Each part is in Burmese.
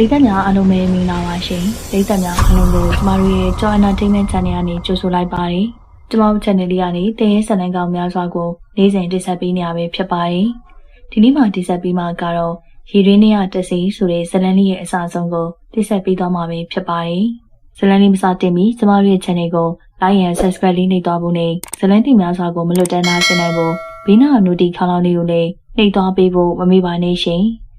ရိသတ်များအားလုံးပဲမင်္ဂလာပါရှင်။ရိသတ်များအားလုံးကိုကျမတို့ရဲ့ Joy Entertainment Channel ကနေကြိုဆိုလိုက်ပါတယ်။ကျမတို့ channel လေးကနေတည်ရဲစံနိုင်ကောင်များစွာကိုနေ့စဉ်တင်ဆက်ပေးနေရပဲဖြစ်ပါတယ်။ဒီနေ့မှတင်ဆက်ပေးမှာကတော့ရေရင်းနဲ့တစီဆိုတဲ့ဇလန်လေးရဲ့အစအဆုံးကိုတင်ဆက်ပေးသွားမှာပဲဖြစ်ပါတယ်။ဇလန်လေးမစတင်မီကျမတို့ရဲ့ channel ကို like and subscribe လေးနှိပ်သွားဖို့နဲ့ဇလန်တင်များစွာကိုမလွတ်တမ်းသားရှင်းနိုင်ဖို့ဘေးနားနိုတီခေါင်းလောင်းလေးကိုလည်းနှိပ်သွားပေးဖို့မမေ့ပါနဲ့ရှင်။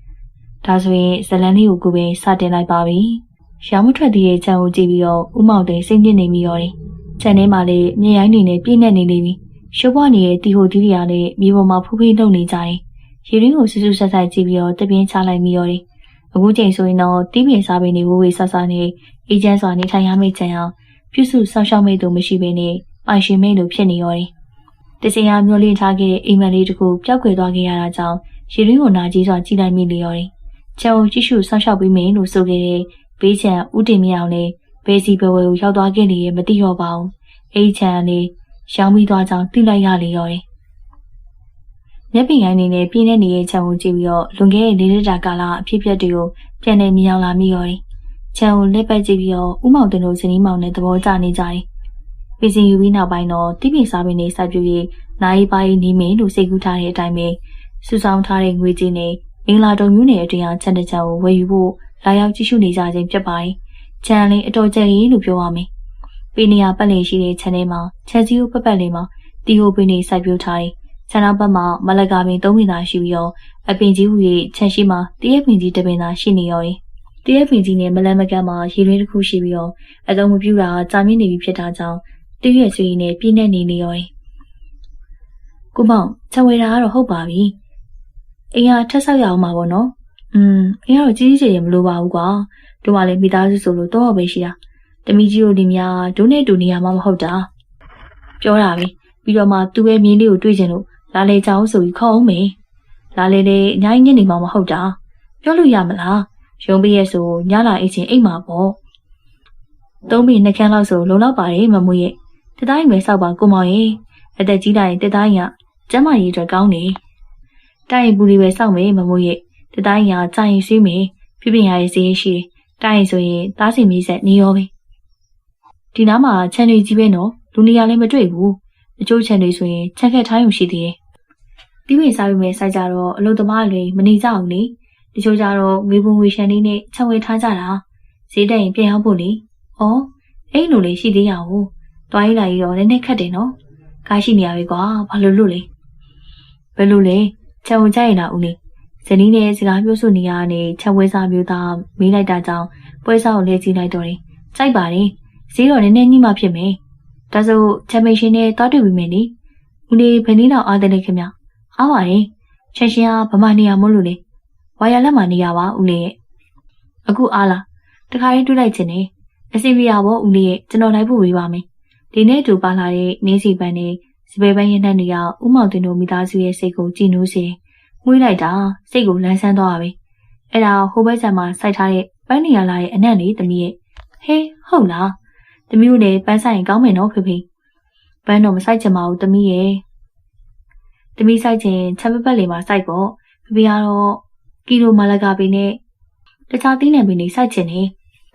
ဒါဆိုရင်ဇလန်လေးကိုကိုပဲစတင်လိုက်ပါပြီ။ရောင်မထွက်သေးတဲ့ခြံကိုကြည့်ပြီးတော့ဥမောင်တင်စိတ်ညစ်နေမိရောတယ်။ခြံထဲမှာလည်းမြေရိုင်းနေနဲ့ပြည့်နေနေနေပြီ။ရှိုးပွားနေတဲ့တီဟိုတီးရီယာနဲ့မြေပေါ်မှာဖူးဖေးလှုပ်နေကြတယ်။ရေရင်းကိုဆူဆူဆက်ဆက်ကြည့်ပြီးတော့တပြင်းချလိုက်မိရောတယ်။အခုချိန်ဆိုရင်တော့တီးပင်စားပင်တွေဝဝေးဆဆနဲ့အေဂျင့်စွာနေထိုင်ရမယ့်ခြံအောင်ပြုစုဆောက်ရှောက်မိသူမရှိဘဲနဲ့ပိုင်ရှင်မိလို့ဖြစ်နေရောတယ်။တစင်ရမျိုးလင်းထားခဲ့တဲ့အိမ်မက်လေးတခုပျောက်ကွယ်သွားခဲ့ရတာကြောင့်ရေရင်းကိုနာကြီးစွာကြည့်လိုက်မိလေရောတယ်။ ချန်ကိုကြည့်ရှုဆောင်းလျှောက်ပေးမယ်လို့ဆိုခဲ့တဲ့ဘေးချန်ဦးတင်မြောင်လည်းဘယ်စီဘဝကိုရောက်သွားခဲ့နေရဲ့မသိတော့ပါဘူး။အဲဒီချန်ကလည်းရောင်းပြီးသွားကြောင်းသိလိုက်ရလေရောတယ်။မျက်ပင်ကိုင်းနေနဲ့ပြင်းနေနေတဲ့ချန်ကိုကြည့်ပြီးတော့လွန်ခဲ့တဲ့လေးလတာကာလအဖြစ်အပျက်တွေကိုပြန်နေမြောင်လာမိရောတယ်။ချန်ကိုလက်ပတ်ကြည့်ပြီးတော့ဥမောင်တင်တို့ဇနီးမောင်နဲ့သဘောကျနေကြတယ်။ပြည်စင်ယူပြီးနောက်ပိုင်းတော့တိပိစားပင်နေစိုက်ပြူရေးနိုင်ပိုင်းနေမယ်လို့စိတ်ကူးထားတဲ့အတိုင်းပဲစူဆောင်းထားတဲ့ငွေကြေးနဲ့ မင်္ဂလာတုံမြို့နယ်အတွင်းအောင်ချန်တချန်ကိုဝယ်ယူဖို့လာရောက်ကြည့်ရှုနေကြခြင်းဖြစ်ပါတယ်။ချန်လေးအတော်ကျရင်လို့ပြောရမယ်။ပေနေရပတ်လည်ရှိတဲ့ချန်ထဲမှာချက်ကြီးကိုပတ်ပတ်လေးမှာတီဟိုပင်တွေစိုက်ပျိုးထားတယ်။ချန်နောက်ဘက်မှာမလကာပင်သုံးပင်သာရှိပြီးတော့အပင်ကြီးဟူ၍ချန်ရှိမှာတရက်ပင်ကြီးတစ်ပင်သာရှိနေရောတယ်။တရက်ပင်ကြီးနဲ့မလန်မကန်းမှာရေရင်းတစ်ခုရှိပြီးတော့အလုံးမပြူတာကြာမြင့်နေပြီဖြစ်တာကြောင့်တရွက်ဆွေးနဲ့ပြင်းနေနေနေရောတယ်။ကိုမောင်ချဝေတာကတော့ဟုတ်ပါပြီ။ အိမ်ကထက်ဆောက်ရအောင်ပါဗောနော်။อืมအိမ်ကတော့ကြီးကြီးကျယ်ကျယ်မလိုပါဘူးကွာ။တို့ကလည်းမိသားစုဆိုလို့တော့ပဲရှိတာ။တမီကြီးတို့ဒီများဒုနဲ့တူနေရမှာမဟုတ်တာ။ပြောတာပဲ။ပြီးတော့မှသူ့ရဲ့မြင်းလေးကိုတွေ့ချင်လို့လာလေကြောင်းဆိုပြီးခေါ်အောင်မေ။လာလေလေအများကြီးညနေမှာမဟုတ်တာ။ပြောလို့ရမလား။ရုံးပေးရဲ့ဆိုညလာအိတ်ချင်းအိတ်မှာပေါ့။သုံးပြီးနှကန်းလောက်ဆိုလုံလောက်ပါတယ်မမွေရဲ့။တတိုင်းပဲစောက်ပါကိုမောင်ရဲ့။အသက်ကြီးတိုင်းတတိုင်းကကျမကြီးအတွက်ကောင်းနေ။ တိုင်ရင်ပူလေးပဲစောင့်မယ်မမိုးရဲ့တတိုင်းရာကြာရင်ဆေးမယ်ပြပြရရဲ့ဈေးရှိတယ်တိုင်ရင်ဆိုရင်သားစီမီးဆက်နေရောပဲဒီနားမှာခြံတွေကြီးပဲနော်လူနေရာလည်းမတွေ့ဘူးအချို့ခြံတွေဆိုရင်ခြံခက်ထားရုံရှိသေးတယ်ပြီးဝင်စားပြီးမဲ့စိုက်ကြတော့အလုပ်သမားတွေမနေကြအောင်လေတချို့ကြတော့ငွေပုံငွေရှန်လေးနဲ့ခြံဝဲထားကြတာဈေးတက်ရင်ပြန်ရောက်ဖို့လေဩအဲ့လိုလေးရှိသေးရအောင်တွိုင်းလာကြီးတော့နည်းနည်းခက်တယ်နော်ကားရှိနေရပြီကွာဘာလို့လို့လဲဘယ်လိုလဲ ခြံဝင်ကြရင်လားဦးလေးဇနီးနဲ့စကားပြောဆိုနေရတဲ့ခြံဝဲစားမျိုးသားမေးလိုက်တာကြောင့်ပွဲစားကိုလဲကြည့်လိုက်တော့တယ်ကြိုက်ပါတယ်ဈေးတော့နည်းနည်းညှိမှဖြစ်မယ်ဒါဆိုချမ်ပီယံရှင်နဲ့တွားတွေ့ပြီမယ်လေဦးလေးဘယ်နည်းတော့အားတယ်လေခင်ဗျအားပါတယ်ချန်ရှင်ကဗမာနေရမို့လို့လေဝါယာလက်မှာနေရပါဦးလေးရဲ့အခုအားလားတခါရင်တွေ့လိုက်ခြင်းနဲ့အစီပြရဘောဦးလေးရဲ့ကျွန်တော်လိုက်ဖို့ဝေးပါမယ်ဒီနေ့တူပါလာတဲ့နေစီပန်းနဲ့ စပယ်ပန်းရင်နှံ့တွေကဥမောင်တင်တို့မိသားစုရဲ့စိတ်ကိုကြည်နူးစေ။ငွေးလိုက်တာစိတ်ကိုလန်းဆန်းသွားပြီ။အဲ့ဒါဟိုဘက်ဆံမှာစိုက်ထားတဲ့ပန်းနေရလာရဲ့အနံ့လေးတမီးရဲ့ဟေးဟုတ်လား။တမီးကိုလည်းပန်းဆိုင်ကောင်းမယ်နော်ဖေဖေ။ပန်းတော့မစိုက်ချင်ပါဘူးတမီးရဲ့။တမီးစိုက်ချင်ချက်ပပတ်လေးမှာစိုက်ပေါ့။ဖေဖေကတော့ကီလိုမာလကာပင်နဲ့တခြားသီးနှံပင်တွေစိုက်ချင်နေ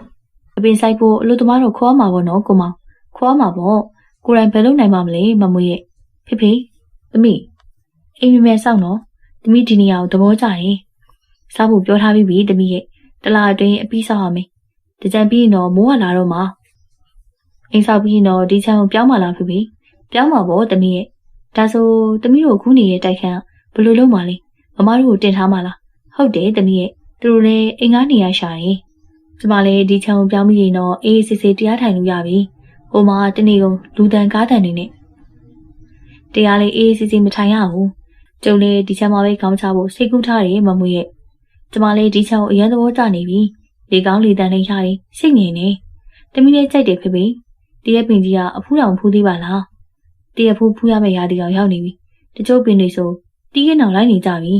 ။အပင်စိုက်ဖို့အလို့သမားတို့ခေါ်မှာပေါ့နော်ကိုမောင်။ခေါ်မှာပေါ့။ ကိုယ်တိုင်ဘယ်လုပ်နိုင်မှာမလဲမမွေးရဲ့ဖေဖေသမီးအိမ်မမဲစောင့်နော်သမီးဒီနေရာကိုသဘောကျတယ်စားဖို့ပြောထားပြီးပြီသမီးရဲ့တလားအတွင်းအပြီးဆောက်ရမယ်တကြံပြီးရင်တော့မိုးကလာတော့မှာအိမ်ဆောက်ပြီးရင်တော့ဒီချမ်းကိုပြောင်းမှလာဖေဖေပြောင်းမှာပေါ့သမီးရဲ့ဒါဆိုသမီးတို့ခုနေရဲ့တိုက်ခန်းဘယ်လိုလုပ်မှလဲမမတို့ကိုတင်ထားမှလားဟုတ်တယ်သမီးရဲ့သူတို့လည်းအိမ်ကားနေရရှာတယ်ကျမလည်းဒီချမ်းကိုပြောင်းပြီးရင်တော့အေးစစ်စစ်တရားထိုင်လို့ရပြီ ဟိုမှာတနေ့ကုန်လူတန်ကားတန်တွေနဲ့တရားလေးအေးအေးဆေးဆေးမထိုင်ရဘူးကျုံလေးဒီချက်မှာပဲခေါင်းချဖို့စိတ်ကူးထားတယ်မမွေရဲ့ကျမလေးဒီချက်ကိုအရင်သဘောကျနေပြီလေကောင်းလေတန်လေးရတယ်စိတ်ငြိမ်နေတမီးလေးကြိုက်တယ်ဖေဖေတရက်ပင်ကြီးကအဖူးတောင်ဖူးသေးပါလားတရက်ဖူးဖူးရမယ့်ရာဒီကောင်ရောက်နေပြီတချို့ပင်တွေဆိုတီးကနောင်လိုက်နေကြပြီ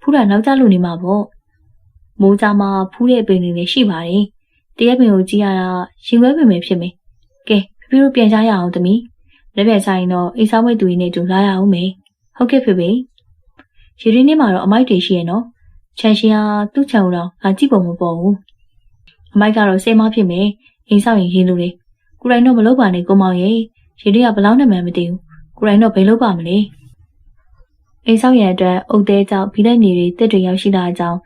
ဖူးတာနောက်ကျလို့နေမှာပေါ့မိုးကြမှာဖူးတဲ့ပင်တွေလည်းရှိပါတယ်တရက်ပင်ကိုကြည့်ရတာရှင်ခွဲပင်ပဲဖြစ်မယ် ကဲဖေဖေတို့ပြန်ကြရအောင်တမီးလက်ပြဆိုင်တော့အိမ်ဆောင်ဝဲသူကြီးနဲ့တူလာရအောင်မေဟုတ်ကဲ့ဖေဖေရေရင်းနေမှာတော့အမိုက်တွေရှိရဲ့နော်ခြံရှင်ကသူ့ခြံကိုတော့ငါကြည့်ပုံမပေါ်ဘူးအမိုက်ကတော့စိတ်မဖြစ်မယ်အိမ်ဆောက်ရင်ရင်းလို့လေကိုရိုင်းတော့မလုပ်ပါနဲ့ကိုမောင်ရဲ့ရေတွေကဘလောက်နဲ့မှမသိဘူးကိုရိုင်းတော့ဘယ်လုပ်ပါမလဲအိမ်ဆောက်ရန်အတွက်အုတ်သေးကြောင့်ဘီလက်မြေတွေတက်တွေရောက်ရှိလာကြောင်း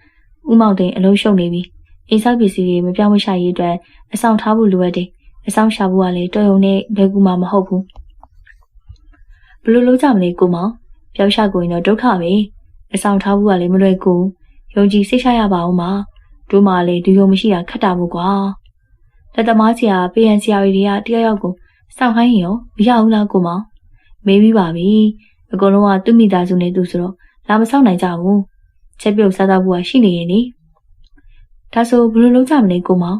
ဥမောင်တင်အလုံးရှုံနေပြီအိမ်ဆောက်ပစ္စည်းတွေမပြောင်းမရှာရေးအတွက်အဆောင်ထားဖို့လိုအပ်တယ် အဆောင်ရှာဖို့ကလည်းတော်ရုံနဲ့ဘယ်ကူမှမဟုတ်ဘူးဘလို့လုံးကြမလဲကိုမောင်ပြောက်ရှာကိုရင်တော့ဒုက္ခပဲအဆောင်ထားဖို့ကလည်းမလွယ်ကူယုံကြည်စိတ်ချရပါအောင်ပါတို့မှလည်းဒီယုံမရှိတာခက်တာမို့ကွာလက်သမားစီကပေးရန်ဆရာကြီးတွေကတယောက်ယောက်ကိုစောင့်ခိုင်းရင်ရောမရဘူးလားကိုမောင်မေးပြီးပါပြီအကုန်လုံးကသူ့မိသားစုနဲ့သူဆိုတော့လာမဆောင်နိုင်ကြဘူးချက်ပြုတ်စားတော့ဘူးကရှိနေရင်လေဒါဆိုဘယ်လိုလုပ်ကြမလဲကိုမောင်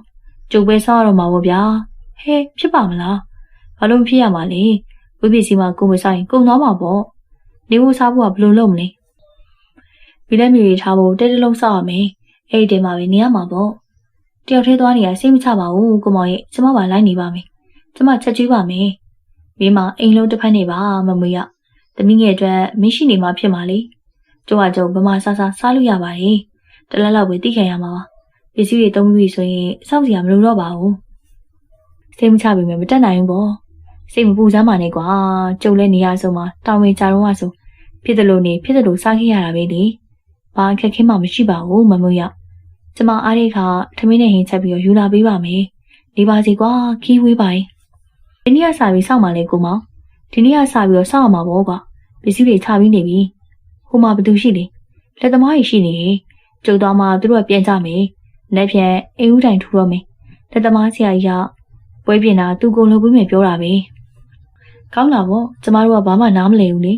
ကျုပ်ပဲဆောက်ရတော့မှာပေါ့ဗျာ ဟဲဖြစ်ပါမလားဘာလို့မဖြစ်ရမှာလဲဝိပစ္စည်းမှာကိုမဆိုင်ကုံသွားမှာပေါ့နေဖို့စားဖို့ကဘယ်လိုလုပ်မလဲမိလက်မြေတွေထားဖို့တဲတလုံးဆောက်ရမယ်အဲ့ဒီတဲမှာပဲနေရမှာပေါ့တယောက်ထဲသွားနေရစိတ်မချပါဘူးကိုမောင်ရဲ့ကျမပါလိုက်နေပါမယ်ကျမချက်ကျွေးပါမယ်မိမအိမ်လုံးတစ်ဖက်နေပါမမွေရတမိငယ်အတွက်မင်းရှိနေမှာဖြစ်မှာလေကျုပ်ကကျုပ်ဗမာဆာဆာစားလို့ရပါတယ်တလက်လောက်ပဲတိခံရမှာပါပစ္စည်းတွေသုံးပြီးဆိုရင်စောင့်စရာမလိုတော့ပါဘူး စိတ်မချပေမဲ့မတက်နိုင်ဘူးပေါ့စိတ်မပူစမ်းပါနဲ့ကွာကျုပ်လည်းနေရဆုံးမှာတောင်ဝင်ကြတော့ဆိုဖြစ်တယ်လို့နေဖြစ်တယ်လို့စားခဲ့ရတာပဲလေဘာခက်ခဲမှမရှိပါဘူးမမွေရကျမအားရခါထမင်းနဲ့ဟင်းချက်ပြီးတော့ယူလာပေးပါမယ်နေပါစီကွာခီးဝေးပါဒီနေ့ကစာပြီးစောင့်ပါလေကိုမောင်ဒီနေ့ကစာပြီးတော့စောင့်ရမှာပေါ့ကွာပစ္စည်းတွေချပြီးနေပြီဟိုမှာဘသူရှိလဲလက်သမားကြီးရှိနေကျုပ်တော်မှသူတို့ကပြန်ကြမယ်လက်ဖြန်အိမ်ဦးတိုင်ထူတော့မယ်လက်သမားဆရာကြီးက ပွဲပြင်တာသူကိုလုပ်ပြီးမယ်ပြောတာပဲကောင်းလာပေါ့ကျမတို့ကဘာမှနားမလည်ဘူးလေ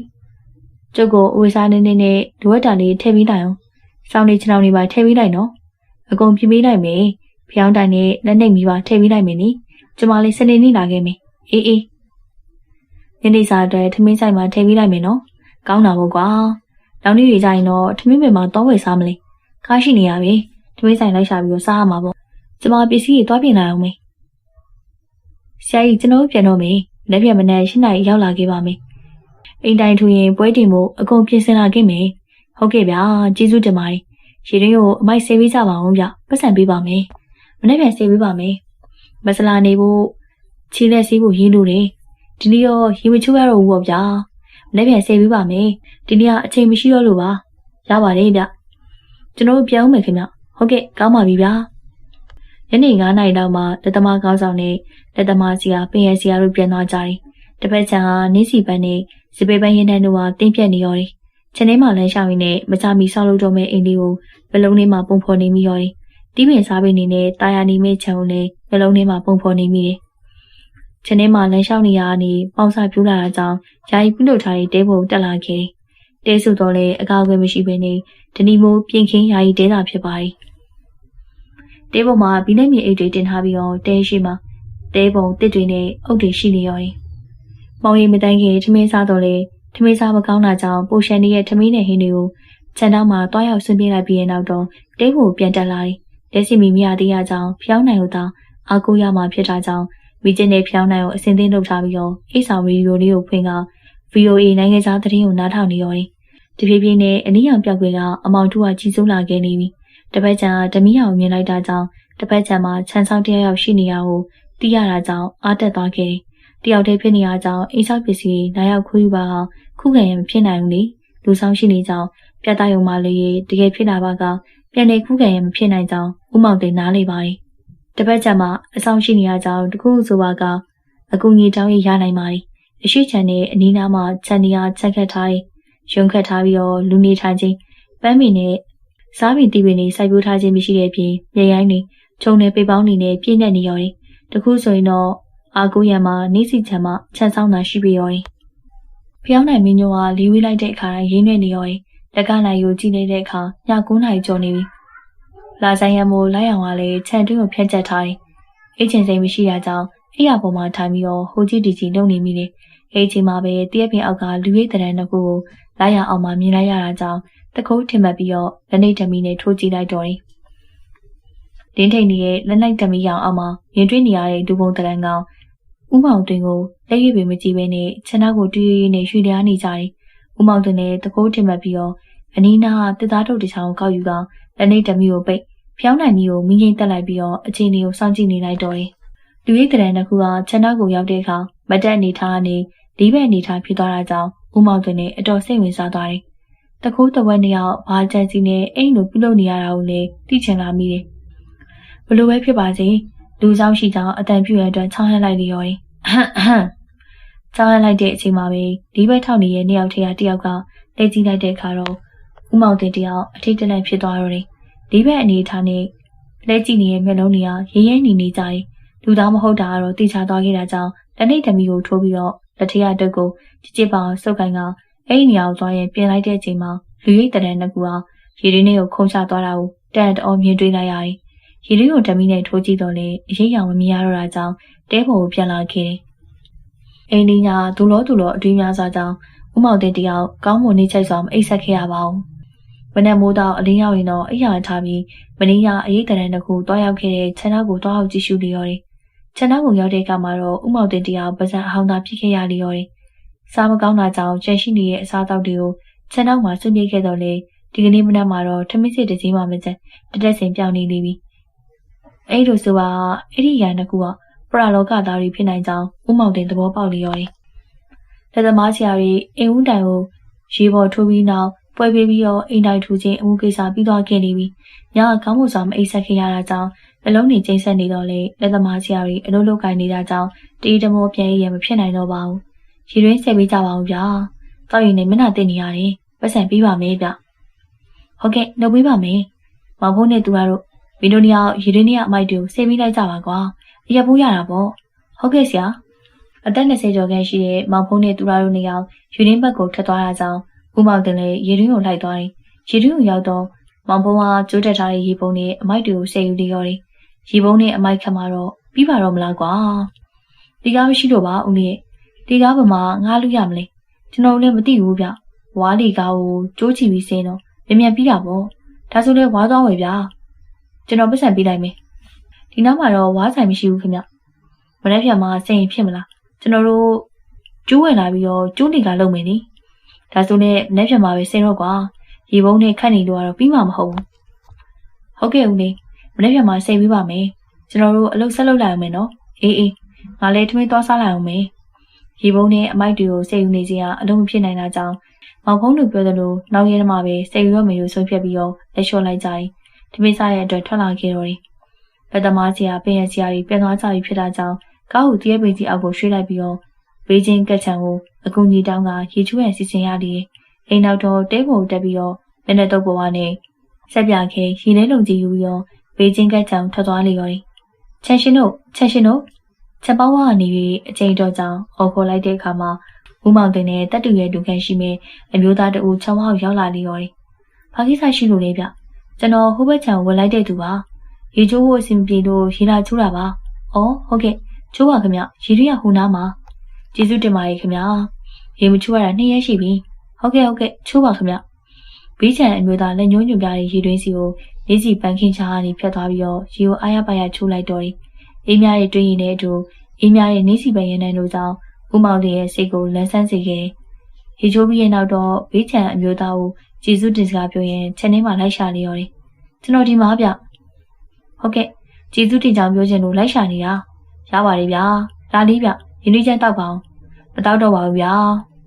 ကျုပ်ကိုအဝေစားနေနေနဲ့လိုအပ်တာလေးထည့်ပေးလိုက်အောင်စောင်းနေချောင်းနေပါထည့်ပေးလိုက်နော်အကုန်ပြင်ပေးလိုက်မယ်ဖျောင်းတိုင်နဲ့လက်နှိပ်မိပါထည့်ပေးလိုက်မယ်နိကျမလေးစနေနေ့လာခဲ့မယ်အေးအေးညနေစာအတွက်ထမင်းဆိုင်မှာထည့်ပေးလိုက်မယ်နော်ကောင်းတာပေါ့ကွာနောက်နေ့တွေကျရင်တော့ထမင်းပင်မှာတောဝယ်စားမလဲကားရှိနေရပြီထမင်းဆိုင်လိုက်ရှာပြီးတော့စားရမှာပေါ့ကျမပစ္စည်းတွေတွားပြင်လာအောင်မေ ဆရာကြီးကျွန်တော်ပြန်တော့မေလက်ပြမနဲ့ရှင်းနိုင်ရောက်လာခဲ့ပါမေအိမ်တိုင်ထူရင်ပွဲတင်ဖို့အကုန်ပြင်ဆင်လာခဲ့မေဟုတ်ကဲ့ဗျာကျေးဇူးတင်ပါတယ်ရေရင်းကိုအမိုက်ဆေးပေးကြပါအောင်ဗျပတ်စံပေးပါမယ်မနေ့ပြန်ဆေးပေးပါမယ်မဆလာနေဖို့ခြေလက်ဆေးဖို့ရင်းလို့တယ်ဒီနေ့ရောရေမချိုးရတော့ဘူးပေါ့ဗျာမနေ့ပြန်ဆေးပေးပါမယ်ဒီနေ့ကအချိန်မရှိတော့လို့ပါရပါတယ်ဗျကျွန်တော်ပြောင်းမယ်ခင်ဗျဟုတ်ကဲ့ကောင်းပါပြီဗျာ ညနေ9နာရီလောက်မှလက်သမားကောင်းဆောင်နဲ့လက်သမားစီကပင်ရစီကတို့ပြန်သွားကြတယ်တပတ်ချံဟာနင်းစီပန်းနဲ့စပေပန်းရင်တန်းတို့ဟာတင်းပြက်နေရောတယ်ခြေထဲမှာလမ်းလျှောက်ရင်းနဲ့မကြမီဆောက်လုပ်တော့မဲ့အိမ်လေးကိုဘလုံးထဲမှာပုံဖော်နေမိရောတယ်တီးပင်စားပင်နေနဲ့တာယာနေမဲ့ခြံုံနဲ့ဘလုံးထဲမှာပုံဖော်နေမိတယ်ခြေထဲမှာလမ်းလျှောက်နေရကနေပေါင်စာပြူလာတာကြောင့်ယာယီပြုလုပ်ထားတဲ့တဲပုံတက်လာခဲ့တယ်တဲစုတော့လည်းအကောက်အွယ်မရှိဘဲနဲ့ဒနီမိုးပြင်ခင်းယာယီတဲတာဖြစ်ပါတယ် တဲပုံမှာဘီနဲ့မြေအိတ်တွေတင်ထားပြီးတော့တဲရှိမှာတဲပုံတစ်တွေနဲ့အုတ်တွေရှိနေရောတယ်မောင်ရီမတန်းခင်ထမင်းစားတော့လေထမင်းစားမကောင်းတာကြောင့်ပိုရှန်နေရဲ့ထမင်းနဲ့ဟင်းတွေကိုခြံတောင်းမှာတွားရောက်ဆင်းပြေးလိုက်ပြီးတဲ့နောက်တော့တဲကိုပြန်တက်လာတယ်လက်စီမီမရသေးရကြောင်းဖျောင်းနိုင်လို့တောင်းအာကိုရမှာဖြစ်တာကြောင့်မိကျင်းနဲ့ဖျောင်းနိုင်ကိုအစင်းသိမ်းလုပ်ထားပြီးတော့အိစာရီဒီယိုလေးကိုဖွင့်က VOA နိုင်ငံသားသတင်းကိုနားထောင်နေရောတယ်တဖြည်းဖြည်းနဲ့အနည်းအောင်ပြောက်ွယ်ကအမောင်တူကကြီးစိုးလာခဲ့နေပြီ တပတ်ချံဓမီအောင်မြင်လိုက်တာကြောင့်တပတ်ချံမှာခြံဆောင်တယောက်ယောက်ရှိနေရကိုတီးရတာကြောင့်အားတက်သွားခဲ့တယ်တယောက်တည်းဖြစ်နေရကြောင်းအိမ်ဆောက်ပစ္စည်းလာရောက်ခွေးယူပါအောင်ခုခံရမဖြစ်နိုင်ဘူးလေလူဆောင်ရှိနေကြောင်းပြတ်သားယုံမှလေတကယ်ဖြစ်လာပါကပြန်နေခုခံရမဖြစ်နိုင်ကြောင်းဥမောင်တင်နားလေပါတယ်တပတ်ချံမှာအဆောင်ရှိနေရကြောင်းတခုဆိုပါကအကူကြီးတောင်းရရနိုင်ပါတယ်အရှိချန်နဲ့အနီးနားမှာခြံနေရချက်ခတ်ထားတယ်ရုံခတ်ထားပြီးတော့လူနေထိုင်ခြင်းပန်းမီနဲ့ စားပင်တီပင်တွေစိုက်ပျိုးထားခြင်းမရှိတဲ့ပြင်မြေရိုင်းတွေခြုံနေပေပေါင်းနေနဲ့ပြည့်နေနေရော်တယ်တခုဆိုရင်တော့အာကိုရံမှာနေစီချံမှာခြံဆောင်တာရှိပြီးရော်တယ်ဖျောင်းနိုင်မင်းညိုကလေးဝေးလိုက်တဲ့အခါတိုင်းရင်းနေနေရော်တယ်လက်ကနိုင်ကိုကြည့်နေတဲ့အခါည9နာရီကျော်နေပြီလာဆိုင်ရမို့လိုက်အောင်ကလည်းခြံတွင်းကိုဖျက်ချက်ထားတယ်အိတ်ချင်စိမ်မရှိတာကြောင့်အိယာပေါ်မှာထိုင်ပြီးတော့ဟိုကြည့်ဒီကြည့်လုပ်နေမိတယ်အဲ့ချိန်မှာပဲတရက်ပင်အောက်ကလူရိတ်တရံတစ်ခုကို လိုက်ရအောင်မှမြင်လိုက်ရတာကြောင့်တကုတ်ထင်မှတ်ပြီးတော့လက်နေတမီနဲ့ထိုးကြည့်လိုက်တော့တယ်။လင်းထိန်ရဲ့လက်လိုက်တမီရောင်အောက်မှာရင်တွင်းနေရတဲ့ဒူပုံတရံကောင်ဥမောင်တွင်ကိုလက်ရွေပင်မကြည့်ဘဲနဲ့ခြံနောက်ကိုတူးရည်နဲ့ရွှေလျားနေကြတယ်။ဥမောင်တွင်လည်းတကုတ်ထင်မှတ်ပြီးတော့အနီးနားတစ်သားထုတ်တစ်ချောင်းကိုကောက်ယူကောင်လက်နှိပ်တမီကိုပိတ်ဖျောင်းနိုင်မီကိုမိငိမ့်တက်လိုက်ပြီးတော့အချိန်တွေကိုစောင့်ကြည့်နေလိုက်တော့တယ်။လူရိတ်တဲ့နှစ်ခုကခြံနောက်ကိုရောက်တဲ့အခါမတက်အနေထားကနေဒီဘက်အနေထားဖြစ်သွားတာကြောင့် ဦးမောင်သွင်းနဲ့အတော်စိတ်ဝင်စားသွားတယ်။တကူးတဝက်နှစ်ယောက်ဘာချန်စီနဲ့အိမ်လိုပြုလုပ်နေရတာကိုလည်းသိချင်လာမိတယ်။ဘလို့ပဲဖြစ်ပါစေလူဆောင်ရှိကြောင်အတန်ပြူရတဲ့ချောင်းဟန်လိုက်လျော်တယ်။အဟမ်အဟမ်ချောင်းဟန်လိုက်တဲ့အချိန်မှာပဲဒီဘက်ထောက်နေတဲ့နှစ်ယောက်ထဲကတစ်ယောက်ကလက်ကြည့်လိုက်တဲ့အခါတော့ဦးမောင်တင်တယောက်အထိတ်တလန့်ဖြစ်သွားတော့တယ်။ဒီဘက်အနေထားနဲ့လက်ကြည့်နေတဲ့မျက်လုံးတွေကရဲရဲနေနေကြတယ်။လူသားမဟုတ်တာကတော့တိချသွားခဲ့တာကြောင့်လက်နှိပ်သမီးကိုထိုးပြီးတော့ လက်ထရတုတ်ကိုကြစ်ကြစ်ပေါင်စုပ်ကိုင်းကအဲ့ဒီနေရာကိုသွားရင်ပြင်လိုက်တဲ့အချိန်မှာလူရိတ်တရံနှစ်ကူဟာရေရင်းလေးကိုခုံချသွားတာကိုတန်တော်မြင်တွေ့လိုက်ရတယ်။ရေရင်းကိုဓမီနဲ့ထိုးကြည့်တော့လေအရေးရောင်မမြင်ရတော့တာကြောင့်တဲပေါ်ကိုပြန်လာခဲ့တယ်။အိမ်ဒီညာဒူလောဒူလောအတွေ့များစွာကြောင့်ဦးမောင်တင်တယောက်ကောင်းမွန်နေချိတ်စွာမအိပ်ဆက်ခဲ့ရပါဘူး။မနက်မိုးတော့အလင်းရောက်ရင်တော့အိယာထားပြီးမင်းရအရေးတရံတစ်ခုတွားရောက်ခဲ့တဲ့ခြံသားကိုတွားအောင်ကြည့်ရှုလျော်တယ်။ ခြံသားကိုရောက်တဲ့အခါမှာတော့ဦးမောင်တင်တယောက်ပါဇက်အဟောင်းသားဖြစ်ခဲ့ရလျော်တယ်။စားမကောင်းတာကြောင့်ကျန်ရှိနေတဲ့အစားအသောက်တွေကိုခြံသားမှာဆွပြေးခဲ့တော့လေဒီကနေ့မနက်မှာတော့ထမင်းစစ်တစ်စည်းမှမကျန်တတက်စင်ပြောင်းနေနေပြီ။အဲ့လိုဆိုတာအဲ့ဒီရန်တစ်ခုကပရလောကသားတွေဖြစ်နိုင်ကြောင်းဦးမောင်တင်သဘောပေါက်လျော်တယ်။လက်သမားဆရာတွေအိမ်ဦးတိုင်ကိုရေပေါ်ထိုးပြီးနောက်ပွဲပေးပြီးတော့အိမ်တိုင်ထူခြင်းအမှုကိစ္စပြီးသွားခဲ့နေပြီ။ညကကောင်းမှုစွာမအိပ်ဆက်ခဲ့ရတာကြောင့် နှလုံးတွေကျိန်းဆက်နေတော့လေလက်သမားဆရာတွေအလုပ်လုပ်ကိုင်နေတာကြောင့်တီးတမောပြန်ရမဖြစ်နိုင်တော့ပါဘူး။ရေရင်းဆက်ပေးကြပါဦးဗျာ။တောက်ရင်လည်းမျက်နှာတင်နေရတယ်။ပတ်စံပြီးပါမယ်ဗျ။ဟုတ်ကဲ့လုပ်ပေးပါမယ်။မောင်ဖိုးနဲ့သူကတော့မင်းတို့နှစ်ယောက်ရေရင်းနဲ့အမိုက်တွေကိုဆေးပြီးလိုက်ကြပါကွာ။အရက်ပိုးရတာပေါ့။ဟုတ်ကဲ့ဆရာ။အသက်20ကျော်ခန့်ရှိတဲ့မောင်ဖုံးနဲ့သူရတို့နှစ်ယောက်ယူရင်းဘက်ကိုထပ်သွားတာကြောင့်ဦးမောင်တင်လည်းရေရင်းကိုလိုက်သွားတယ်။ရေရင်းကိုရောက်တော့မောင်ဖုံးကကျိုးတက်ထားတဲ့ရေပုံနဲ့အမိုက်တွေကိုဆယ်ယူနေရော်တယ်။ ရေပုံနဲ့အမိုက်ခတ်မှာတော့ပြီးပါတော့မလားကွာ။ဒီကားမရှိတော့ပါဦးလေး။ဒီကားဘမှာငားလို့ရမလဲ။ကျွန်တော်လည်းမသိဘူးဗျ။ဝါးလီကားကိုကျိုးချီပြီးစင်းတော့မြန်မြန်ပြီးတာပေါ့။ဒါဆိုလဲဝါးသွားဝယ်ဗျာ။ကျွန်တော်ပတ်စံပေးလိုက်မယ်။ဒီနောက်မှာတော့ဝါးဆိုင်မရှိဘူးခင်ဗျ။မနေ့ပြန်မှာစိတ်ရင်ဖြစ်မလား။ကျွန်တော်တို့ကျိုးဝင်လာပြီးတော့ကျိုးနေကလုပ်မယ်နိ။ဒါဆိုနဲ့မနေ့ပြန်မှာပဲစင်းတော့ကွာ။ရေပုံးနဲ့ခတ်နေလို့ကတော့ပြီးမှာမဟုတ်ဘူး။ဟုတ်ကဲ့ဦးလေး မနေ့ပြန်မှာစိတ်ပြီးပါမယ်။ကျွန်တော်တို့အလုပ်ဆက်လုပ်လိုက်အောင်မယ်နော်။အေးအေးငါလည်းထမင်းသွားစားလိုက်အောင်မယ်။ရေပုံးနဲ့အမိုက်တွေကိုစိတ်ယူနေစရာအလုံးမဖြစ်နိုင်တာကြောင့်မောင်ကုန်းတို့ပြောသလိုနောက်ရဲမှာပဲစိတ်ရောမေရောဆုံးဖြတ်ပြီးတော့လက်လျှော့လိုက်ကြတယ်။ထမင်းစားရဲ့အတွက်ထွက်လာခဲ့တော့တယ်။ဗဒမားစီယာပင်ရစီယာတွေပြန်သွားကြပြီဖြစ်တာကြောင့်ကားကိုတရက်ပင်ကြီးအောက်ကိုရွှေ့လိုက်ပြီးတော့ဘေးချင်းကက်ချံကိုအကူကြီးတောင်းကရေချူးရစီစဉ်ရသည်အိမ်နောက်တော့တဲပေါ်တက်ပြီးတော့မနေ့တော့ပေါ်ကနေဆက်ပြခဲရေထဲလုံကြီးယူပြီးတော့ ဘေးချင်းကက်ချံထွက်သွားလေရော်ချန်ရှင်တို့ချန်ရှင်တို့ချက်ပေါင်းကနေပြီးအချိန်တော်ကြောင်အော်ခေါ်လိုက်တဲ့အခါမှာဦးမောင်တင်နဲ့တက်တူရဲ့ဒုက္ခရှိမဲ့အမျိုးသားတအူချောင်းဟောက်ရောက်လာလေရော်။ဘာကိစ္စရှိလို့လဲဗျ။ကျွန်တော်ဟိုဘက်ချံဝင်လိုက်တဲ့သူပါ။ရေချိုးဖို့အဆင်ပြေလို့ရေလာချိုးတာပါ။အော်ဟုတ်ကဲ့ချိုးပါခင်ဗျရေရီးရဟိုနားမှာကျေးဇူးတင်ပါတယ်ခင်ဗျာရေမချိုးရတာနှစ်ရက်ရှိပြီဟုတ်ကဲ့ဟုတ်ကဲ့ချိုးပါခင်ဗျဘေးချံအမျိုးသားလက်ညှိုးညွှန်ပြတဲ့ရေတွင်းစီကို လေးစီပန်းခင်းချာကနေဖြတ်သွားပြီးတော့ရေကိုအားရပါရချိုးလိုက်တော့တယ်အေးမြရဲ့တွင်းရင်နဲ့အတူအေးမြရဲ့နေစီပန်ရနံတို့ကြောင့်ဦးမောင်လေးရဲ့စိတ်ကိုလန်းဆန်းစေခဲ့ရေချိုးပြီးရဲ့နောက်တော့ဘေးချံအမျိုးသားကိုကျေးဇူးတင်စကားပြောရင်ချက်နှင်းမှလိုက်ရှာနေရတယ်ကျွန်တော်ဒီမှာဗျဟုတ်ကဲ့ကျေးဇူးတင်ကြောင်ပြောချင်လို့လိုက်ရှာနေတာရပါတယ်ဗျာလာလေးဗျရင်းနှီးချမ်းတောက်ပါအောင်မတောက်တော့ပါဘူးဗျာ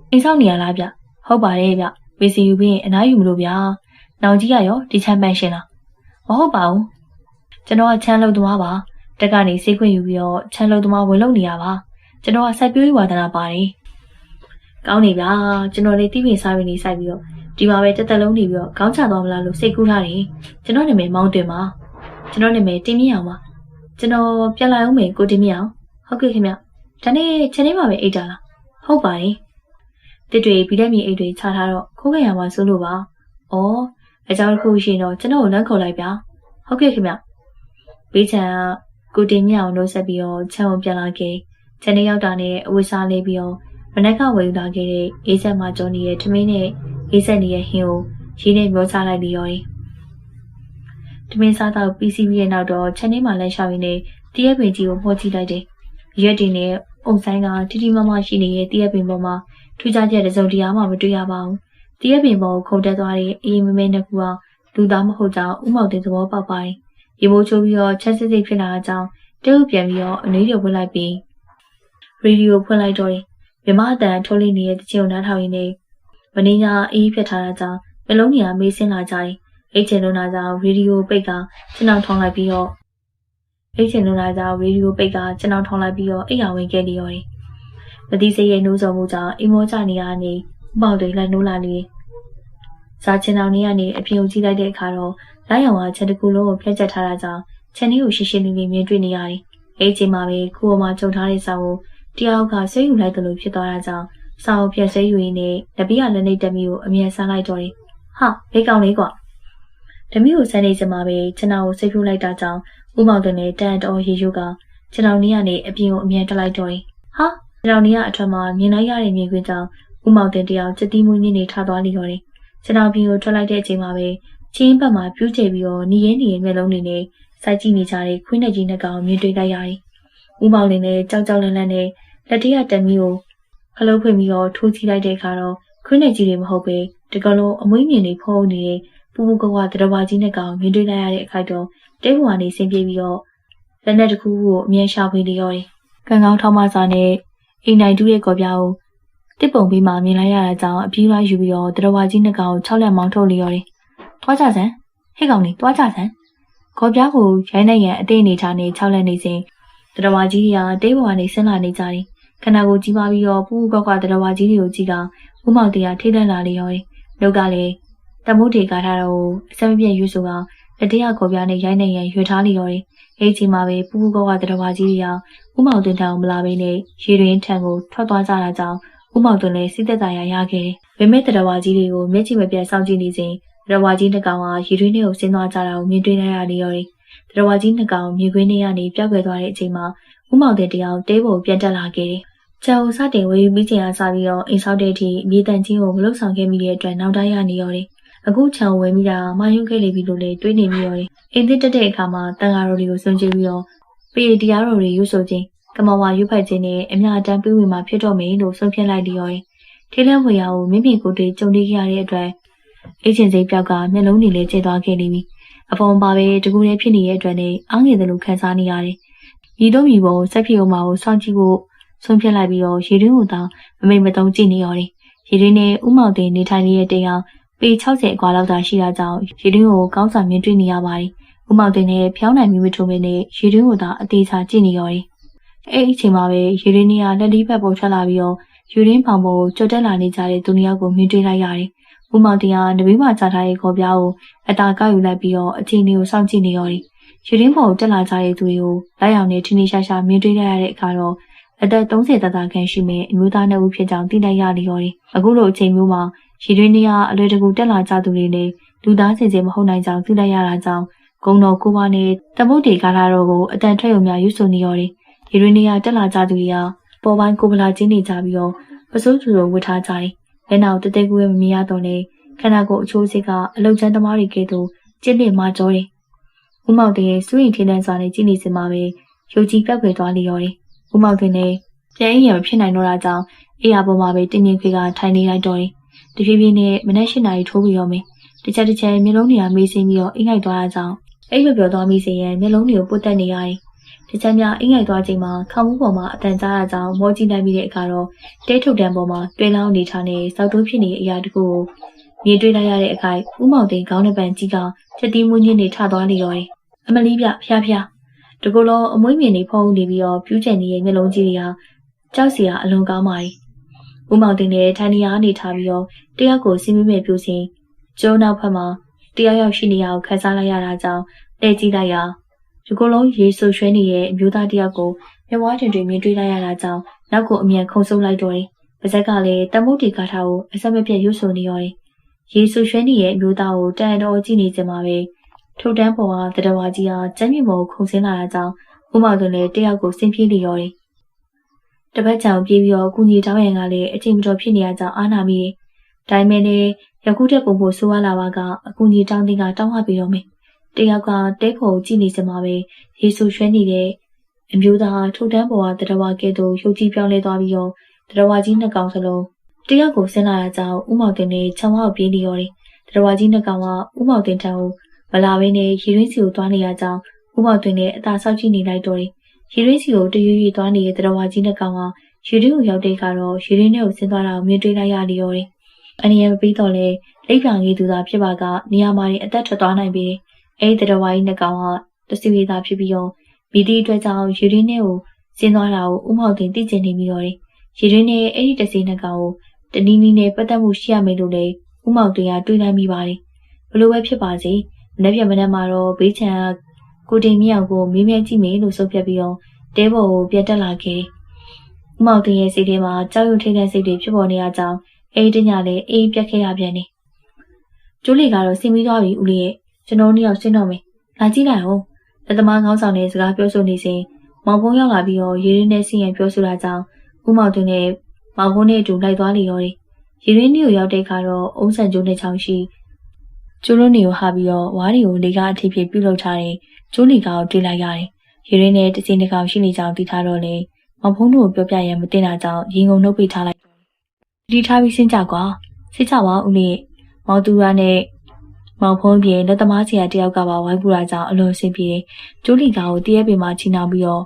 အိမ်ဆောက်နေရလားဗျဟုတ်ပါတယ်ဗျဝေစီယူပြီးအနားယူမလို့ဗျာနောင်ကြီးကရောဒီချမ်းပန်းရှင်လား မဟုတ်ပါဘူးကျွန်တော်ကချမ်းလုံသမားပါတက်ကနေစေးခွင့်ယူပြီးတော့ချမ်းလုံသမားဝင်လုံနေရပါကျွန်တော်ကစိုက်ပျိုးရေးဝါသနာပါတယ်ကောင်းနေဗျာကျွန်တော်လေးတိပင်စားပြီးနေစိုက်ပြီးတော့ဒီမှာပဲတက်တက်လုံးနေပြီးတော့ခေါင်းချသွားမလားလို့စိတ်ကူးထားတယ်ကျွန်တော်နာမည်မောင်းတင်ပါကျွန်တော်နာမည်တင်မြင့်အောင်ပါကျွန်တော်ပြန်လာအောင်မယ်ကိုတင်မြင့်အောင်ဟုတ်ကဲ့ခင်ဗျဒါနဲ့ချက်နေမှာပဲအိတ်တာလားဟုတ်ပါတယ်တစ်တွေပြီးတဲ့မြေအိတ်တွေချထားတော့ခိုးခဲ့ရမှာစိုးလို့ပါဩ အကြောင်းတစ်ခုရှိရင်တော့ကျွန်တော်ကိုလမ်းခေါ်လိုက်ဗျာဟုတ်ကဲ့ခင်ဗျဘေးချံကကိုတင်မြအောင်လို့ဆက်ပြီးတော့ချမ်းကိုပြန်လာခဲ့ချန်နေရောက်တာနဲ့အဝတ်စားလေးပြီးတော့မနက်ကဝယ်ယူလာခဲ့တဲ့အေးဆက်မှာကျော်နေတဲ့ထမင်းနဲ့အေးဆက်နေတဲ့ဟင်းကိုရင်းနဲ့မျောချလိုက်ပြီးရောတယ်။ထမင်းစားတော့ပြီးစီးပြီးတဲ့နောက်တော့ချန်နေမှာလမ်းလျှောက်ရင်းနဲ့တရက်ပင်ကြီးကိုမှောကြည့်လိုက်တယ်။ရက်တင်နဲ့အုံဆိုင်ကတီတီမမရှိနေတဲ့တရက်ပင်ပေါ်မှာထူးခြားချက်တစုံတရာမှမတွေ့ရပါဘူး။တတ ရက်ပင်ပေါ်ခုန်တက်သွားတဲ့အေးမမဲနှစ်ခုကလူသားမဟုတ်ကြောင်းဥမောင်တင်သဘောပေါက်ပါတယ်။ရေမိုးချိုးပြီးတော့ချက်စစ်စစ်ဖြစ်လာကြောင်းတဲဥပြန်ပြီးတော့အနေရုပ်ဖွင့်လိုက်ပြီးရေဒီယိုဖွင့်လိုက်တော့တယ်။မြမအတန်ထုတ်လိနေတဲ့တချင်ကိုနားထောင်ရင်းနဲ့မင်းကအေးဖြစ်ထားတာကြောင့်မလုံးကြီးကမေးစင်းလာကြတယ်။အိတ်ချင်လုံးနာကြောင့်ရေဒီယိုပိတ်ကကျွန်တော်ထောင်းလိုက်ပြီးတော့အိတ်ချင်လုံးနာကြောင့်ရေဒီယိုပိတ်ကကျွန်တော်ထောင်းလိုက်ပြီးတော့အိတ်ရဝင်ခဲ့နေရောတယ်။မတိစိတ်ရဲ့နှိုးဆော်မှုကြောင့်အိမ်မောကြနေရနေပေါက်တွေလိုက်နှိုးလာနေ။ ဇာချင်တော်နေကနေအပြင်ကိုကြည့်လိုက်တဲ့အခါတော့လိုက်ရောင်ကချက်တကူလုံးကိုဖျက်ချက်ထားတာကြောင့်ခြံလေးကိုရှင်းရှင်းလင်းလင်းမြင်တွေ့နေရတယ်။အဲဒီချိန်မှာပဲကိုယ်ပေါ်မှာကြုံထားတဲ့စာကိုတယောက်ကဆွဲယူလိုက်တယ်လို့ဖြစ်သွားတာကြောင့်စာအုပ်ပြည့်ဆွဲယူရင်းနဲ့လက်ပြီးကလက်နေတမီကိုအမြဲဆန်းလိုက်တော့တယ်။ဟာဘေးကောင်လေးကွာ။တမီကိုဆန်းနေစမှာပဲကျွန်တော်ကိုစိတ်ဖြိုးလိုက်တာကြောင့်ဥမောင်တနဲ့တန်တော်ရေယူကကျွန်တော်နေရနေအပြင်ကိုအမြဲတက်လိုက်တော့တယ်။ဟာကျွန်တော်နေရအထက်မှာမြင်လိုက်ရတဲ့မြင်ကွင်းကြောင့်ဥမောင်တင်တယောက်စက်တီးမွေးမြင့်နေထသွားလိတော့တယ်။ ကျွန်တော်ပြင်ကိုထွက်လိုက်တဲ့အချိန်မှာပဲချင်းဘက်မှာပြူးချေပြီးတော့နေရင်းနေရမျက်လုံးတွေနဲ့စိုက်ကြည့်နေကြတဲ့ခွင်းနဲ့ကြီးနှစ်ကောင်မြင်တွေ့လိုက်ရတယ်။ဦးမောင်လင်းနဲ့ကြောက်ကြောက်လန့်လန့်နဲ့လက်ထက်ကတမီကိုခလုတ်ဖွင့်ပြီးတော့ထိုးကြည့်လိုက်တဲ့အခါတော့ခွင်းနဲ့ကြီးတွေမဟုတ်ပဲတကလုံးအမွှေးမြင်တွေဖုံးနေတဲ့ပူပူကွာတရဝါကြီးနဲ့ကောင်မြင်တွေ့လိုက်ရတဲ့အခိုက်တော့တဲဘွာနေဆင်းပြေးပြီးတော့လက်နဲ့တစ်ခုကိုအမြဲရှာဖွေနေရောတယ်။ကံကောင်းထောက်မစာနဲ့အိမ်နိုင်တူးရဲ့ကော်ပြားကို တစ်ပုံပြီးမှမြင်လိုက်ရတာကြောင့်အပြေးလွှားယူပြီးတော့တရဝါကြီးနှစ်ကောင်ကို၆လက်မောင်းထုတ်လျော်တယ်။ထွားကြစမ်းဟဲ့ကောင်လေးတွားကြစမ်းခေါ်ပြားကိုရိုင်းနိုင်ရန်အသေးအနေထားနဲ့ခြောက်လက်နေစဉ်တရဝါကြီးတွေကတေးဘဝနေဆင်းလာနေကြတယ်ခန္ဓာကိုကြီးပါပြီးတော့ပူပူကောက်ကတရဝါကြီးတွေကိုကြည့်ကဥမောင်တရားထိတ်လန့်လာလေရောတယ်လောက်ကလည်းတမိုးတေကားထားတော့အစမပြည့်ရွဆိုကလက်တရခေါ်ပြားနဲ့ရိုင်းနိုင်ရန်ရွထားလေရောတယ်အဲ့ဒီချိန်မှာပဲပူပူကောက်ကတရဝါကြီးတွေကဥမောင်တင်တောင်မလာဘဲနဲ့ရေတွင်ထံကိုထွက်သွားကြတာကြောင့် ဥမောင်တွင်လည်းစိတ်သက်သာရရခဲ့တယ်။ဗမေတရဝါကြီးတွေကိုမျက်ခြေမပြတ်စောင့်ကြည့်နေစဉ်တရဝါကြီးနှစ်ကောင်ကရေတွင်းထဲကိုဆင်းသွားကြတာကိုမြင်တွေ့လိုက်ရလေရောတယ်။တရဝါကြီးနှစ်ကောင်မြေခွင်းထဲကနေပြောက်ကွယ်သွားတဲ့အချိန်မှာဦးမောင်တဲ့တယောက်တဲပေါ်ပြန်တက်လာခဲ့တယ်။ကျောင်းစတင်ဝေယူပြီးချိန်အားစပြီးတော့အိမ်ဆောက်တဲ့အထိမြေတန်ချင်းကိုမလုဆောင်ခဲ့မိတဲ့အတွက်နောက်တိုင်းရနေရောတယ်။အခုချောင်ဝဲမိတာမာယုံခဲ့လေပြီလို့လေတွေးနေမိရောတယ်။အိမ်သစ်တက်တဲ့အခါမှာတန်ဃာတော်တွေကိုစွန့်ကြည့်ပြီးတော့ပေတရားတော်တွေရွဆိုခြင်း ကမဝါရွဖိုက်ခြင်းနဲ့အများအတန်းပြေးဝင်မှာဖြစ်တော့မယ်လို့ဆုံးဖြတ်လိုက်လျော်တယ်။ထေးလန်းဝေယာကိုမိမိကိုယ်တည်းကြုံတွေ့ရတဲ့အတွက်အေးချင်စိတ်ပြောက်ကမျက်လုံးတွေလည်းကျသွားခဲ့နေပြီ။အပေါ်ပါပဲတကူလေးဖြစ်နေတဲ့အတွက်နဲ့အားငယ်သလိုခံစားနေရတယ်။ညီတို့မိဘစက်ပြေအောင်မကိုစောင့်ကြည့်ဖို့ဆုံးဖြတ်လိုက်ပြီးတော့ရေတွင်းကိုသာမမိတ်မတုံးကြည့်နေရတယ်။ရေတွင်းနဲ့ဥမောင်တင်နေထိုင်နေတဲ့တေးအောင်ပေ60အကွာလောက်သာရှိတာကြောင့်ရေတွင်းကိုကောင်းစွာမြင်တွေ့နေရပါတယ်။ဥမောင်တင်နဲ့ဖျောင်းနိုင်မိမထုံမင်းနဲ့ရေတွင်းကိုသာအသေးချာကြည့်နေရတယ်။ အဲ့ဒီအချိန်မှာပဲရေတွင်းကြီးကလက်လီးဘက်ပေါ်ထွက်လာပြီးတော့ယူရင်းဖောင်ပေါ်ကိုကြွတက်လာနေကြတဲ့သူနှစ်ယောက်ကိုမြင်တွေ့လိုက်ရတယ်။ဦးမောင်တရားတပည့်မချထားတဲ့ခေါ်ပြားကိုအတာကောက်ယူလိုက်ပြီးတော့အချိန်လေးကိုစောင့်ကြည့်နေရောတယ်။ယူရင်းပေါ်ကိုတက်လာကြတဲ့သူတွေကိုလက်ရောင်နဲ့ထင်းထင်းရှားရှားမြင်တွေ့လိုက်ရတဲ့အခါတော့အသက်30တသက်ခန့်ရှိမဲ့အမျိုးသားနှစ်ဦးဖြစ်ကြောင်းသိလိုက်ရလျော်တယ်။အခုလိုအချိန်မျိုးမှာရည်တွင်းတွေကအလွယ်တကူတက်လာကြသူတွေနဲ့လူသားစင်စင်မဟုတ်နိုင်ကြောင်းသိလိုက်ရတာကြောင့်ဂုံတော်ကိုပါနဲ့တမုတ်တီကားလာတော့ကိုအတန်ထွက်ရုံများရွဆိုနေရောတယ်။ ရည်တွင်းတွေကတက်လာကြသူတွေကပေါ်ပိုင်းကိုပလာချင်းနေကြပြီးတော့ပစိုးသူတို့ဝတ်ထားကြတယ်။လက်နောက်တသိကူရဲ့မမရတော့လေခန္ဓာကိုယ်အချိုးစိတ်ကအလုတ်ချမ်းသမားတွေကဲ့သို့ကျင့်နေမှကြောတယ်။ဦးမောင်တင်ရဲ့စွရင်ထင်းတန်းစွာနဲ့ကြည့်နေစမှာပဲရုပ်ကြီးပက်ခွေသွားလျော်တယ်။ဦးမောင်တင်လည်းပြန်ရင်ရဖြစ်နိုင်တော့တာကြောင့်အေးရပေါ်မှာပဲတင်းမြင့်ခွေကထိုင်နေလိုက်တော့တယ်။တဖြည်းဖြည်းနဲ့မနက်၈နာရီထိုးပြီးတော့မယ်။တစ်ချက်တစ်ချက်မျက်လုံးတွေကမေးစင်းပြီးတော့အိမ်ငိုက်သွားတာကြောင့်အိမ်မပြောသွားမိစေရင်မျက်လုံးတွေကိုပုတ်တက်နေရတယ်။ ဒီချက်များအိမ်ငိုက်သွားချိန်မှာခေါင်းမူးပေါ်မှာအတန်ကြားတာကြောင့်မောကြည့်လိုက်ပြီးတဲ့အခါတော့တဲထုတ်တန်းပေါ်မှာတွဲလောင်းနေထားနေစောက်တိုးဖြစ်နေတဲ့အရာတကူကိုမြင်တွေ့လိုက်ရတဲ့အခိုက်ဦးမောင်သိန်းခေါင်းနဲ့ပန်ကြီးကချက်တီးမွေးညင်းနေထသွားနေရောတယ်။အမလီပြဖျားဖျားတကူလုံးအမွှေးမြင်နေဖုံးနေပြီးတော့ပြူးကျန်နေတဲ့မျက်လုံးကြီးတွေကကြောက်စရာအလွန်ကောင်းပါ යි ။ဦးမောင်တင်နဲ့ထိုင်နေရနေထားပြီးတော့တယောက်ကိုစီးမိမဲ့ပြူစင်ကျိုးနောက်ဖက်မှာတယောက်ယောက်ရှိနေရအောင်ခန်းစားလိုက်ရတာကြောင့်လဲကြည့်လိုက်ရ ဒီကိုယ်လုံးရေဆူရွှဲနေရဲ့အမျိုးသားတယောက်ကိုမျက်ဝါးတင်တွေမြင်တွေ့လိုက်ရတာကြောင့်နောက်ကိုအမြန်ခုန်ဆုပ်လိုက်တော့တယ်။ပါဇက်ကလည်းတမုတ်တီကားထားကိုအဆက်မပြတ်ရွတ်ဆိုနေရောတယ်။ရေဆူရွှဲနေရဲ့အမျိုးသားကိုတန်တော်ကြည့်နေကြမှာပဲထိုတန်းပေါ်ကတတော်ဝါကြီးဟာကျမ်းမြေပေါ်ကိုခုန်ဆင်းလာတာကြောင့်ဦးမောင်တွင်လည်းတယောက်ကိုဆင်းပြေးနေရောတယ်။တပတ်ချောင်ပြေးပြီးတော့ကုညီတောင်းရန်ကလည်းအချိန်မတော်ဖြစ်နေရကြောင်းအားနာမိတယ်။ဒါပေမဲ့လည်းယခုတက်ပုံဖို့ဆိုးရလာပါကအကူညီတောင်းတဲ့ကတောင်းရပြီးတော့မယ်။ တယောက်ကတဲခေါ်ကိုကြည့်နေစမှာပဲရေဆူရွှဲနေတဲ့အမျိုးသားထိုတန်းပေါ်ကတတော်ဝါကဲ့သို့ရုပ်ကြီးပြောင်းလဲသွားပြီးတော့တတော်ဝါကြီးနှစ်ကောင်စလုံးတယောက်ကိုဆင်းလာတာကြောင့်ဦးမောင်တင်နဲ့ချောင်းဝါကိုပြေးနေရောတယ်တရဝါကြီးနှစ်ကောင်ကဦးမောင်တင်ထံကိုမလာဘဲနဲ့ရေရင်းစီကိုသွားနေရကြောင်းဦးမောင်တင်နဲ့အသာဆောက်ကြည့်နေလိုက်တော့တယ်ရေရင်းစီကိုတရွေ့ရွေ့သွားနေတဲ့တရဝါကြီးနှစ်ကောင်ကရေရင်းကိုရောက်တဲ့ကတော့ရေရင်းနဲ့ကိုဆင်းသွားတာကိုမြင်တွေ့လိုက်ရလေရောတယ်အနေရမပြီးတော့လေလိပ်ပြာငေးသူသာဖြစ်ပါကနေရာမှာအသက်ထွက်သွားနိုင်ပြီ အဲဒီတရဝါကြီးနှစ်ကောင်ကတစီဝေသာဖြစ်ပြီးတော့မိသည့်အတွက်ကြောင့်ရေရင်းနဲ့ကိုဆင်းသွားတာကိုဦးမောင်တင်သိကျင်နေပြီးတော့တယ်ရေရင်းနဲ့အဲ့ဒီတစီနှစ်ကောင်ကိုတနည်းနည်းနဲ့ပတ်သက်မှုရှိရမယ်လို့လည်းဦးမောင်တင်ကတွေးလိုက်မိပါတယ်ဘလို့ပဲဖြစ်ပါစေမနေ့ပြန်မနေ့မှာတော့ဘေးချန်ကကိုတင်မြောက်ကိုမေးမြန်းကြည့်မယ်လို့ဆုံးဖြတ်ပြီးတော့တဲဘော်ကိုပြတ်တက်လာခဲ့ဦးမောင်တင်ရဲ့စိတ်ထဲမှာကြောက်ရွံ့ထိတ်တဲ့စိတ်တွေဖြစ်ပေါ်နေရကြောင်းအဲ့ဒီညလည်းအေးပြတ်ခဲ့ရပြန်တယ်ကျိုးလီကတော့စင်ပြီးသွားပြီဦးလေးရဲ့ ကျွန်တော်တို့ရောက်ရှင်းတော့မယ်လာကြည့်လိုက်အောင်လက်သမားခေါင်းဆောင်နဲ့စကားပြောဆိုနေစဉ်မောင်ဖုံးရောက်လာပြီးတော့ရေရင်းနဲ့စီရင်ပြောဆိုတာကြောင့်ဦးမောင်တင်နဲ့မောင်ဖုံးနဲ့အတူလိုက်သွားလေရောတယ်ရေရင်းနေကိုရောက်တဲ့အခါတော့အုံးဆန်ကျိုးနဲ့ချောင်းရှိကျိုးလုံးနေကိုဟာပြီးတော့ဝါးတွေကိုလေကားအထိဖြစ်ပြုတ်လောက်ထားတဲ့ကျိုးလီကားကိုတွေ့လိုက်ရတယ်ရေရင်းနဲ့တစင်းတစ်ကောင်ရှိနေကြောင်းသိထားတော့လေမောင်ဖုံးတို့ကိုပြောပြရမတင်တာကြောင့်ရင်ကုန်နှုတ်ပိတ်ထားလိုက်ဒီထားပြီးစင်းကြကွာစိတ်ချပါဦးလေးမောင်သူရနဲ့ မောင်ဖုံးပြေလက်သမားစီကတယောက်ကပါဝိုင်းပူတာကြောင့်အလွန်အဆင်ပြေတယ်ကျိုးလီကားကိုတရက်ပင်မှာချီနှောင်ပြီးတော့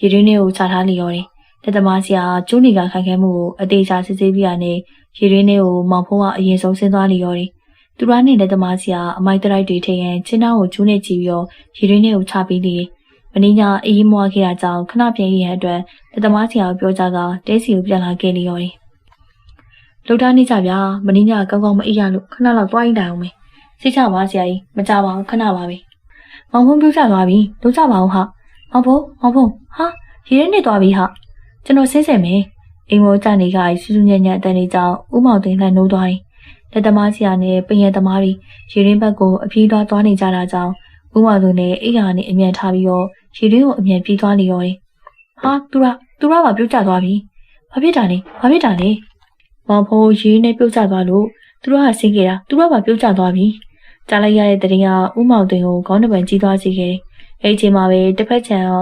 ရေရင်းနဲ့ကိုချထားလျော်တယ်လက်သမားစီကကျိုးလီကားခိုင်ခဲမှုကိုအသေးချာစစ်ဆေးပြီးရနဲ့ရေရင်းထဲကိုမောင်ဖုံးကအရင်ဆုံးဆင်းသွားလျော်တယ်။သူရနဲ့လက်သမားစီကအမိုက်တရိုက်တွေထိရင်ချင်းသားကိုကျူးနဲ့ကြည့်ပြီးတော့ရေရင်းထဲကိုချပေးလေ။မင်းညအေးမွားခဲ့တာကြောင့်ခဏပြန်ရရအတွက်လက်သမားစီကပြောကြကတဲစီကိုပြန်လာခဲ့လျော်တယ်။လှုပ်ထားနေကြဗျာမင်းညကောင်းကောင်းမအေးရလို့ခဏလောက်တွားရင်တိုင်အောင်မယ်။ စိတ်ချပါဆရာကြီးမကြပါဘူးခဏပါပဲ။မောင်ဖုံးပြောကြသွားပြီလို့ကြပါအောင်ဟာ။မောင်ဖုံးမောင်ဖုံးဟာရေရင်းနဲ့သွားပြီဟာ။ကျွန်တော်ဆင်းစင်မယ်။အိမ်မောကြနေကစူးစူးညံ့ညံ့အတန်လေးကြောင့်ဥမောင်သိန်းလှန်နိုးသွားတယ်။လက်သမားစီယာနဲ့ပင်ရသမားတွေရေရင်းဘက်ကိုအပြေးသွားသွားနေကြတာကြောင့်ဥမောင်သူနဲ့အိယာနဲ့အမြန်ထားပြီးတော့ရေရင်းကိုအမြန်ပြေးသွားနေရောတယ်။ဟာသူရသူရကပြုတ်ကျသွားပြီ။ဘာဖြစ်တာလဲဘာဖြစ်တာလဲ။မောင်ဖိုးရေရင်းနဲ့ပြုတ်ကျသွားလို့သူရကဆင်းခဲ့တာသူရကပြုတ်ကျသွားပြီ။ ကြားလိုက်ရတဲ့တရင်ကဥမောင်သိန်းကိုခေါင်းတစ်ပံကြီးသွားစေခဲ့တယ်။အဲ့ဒီချိန်မှာပဲတစ်ဖက်ချန်က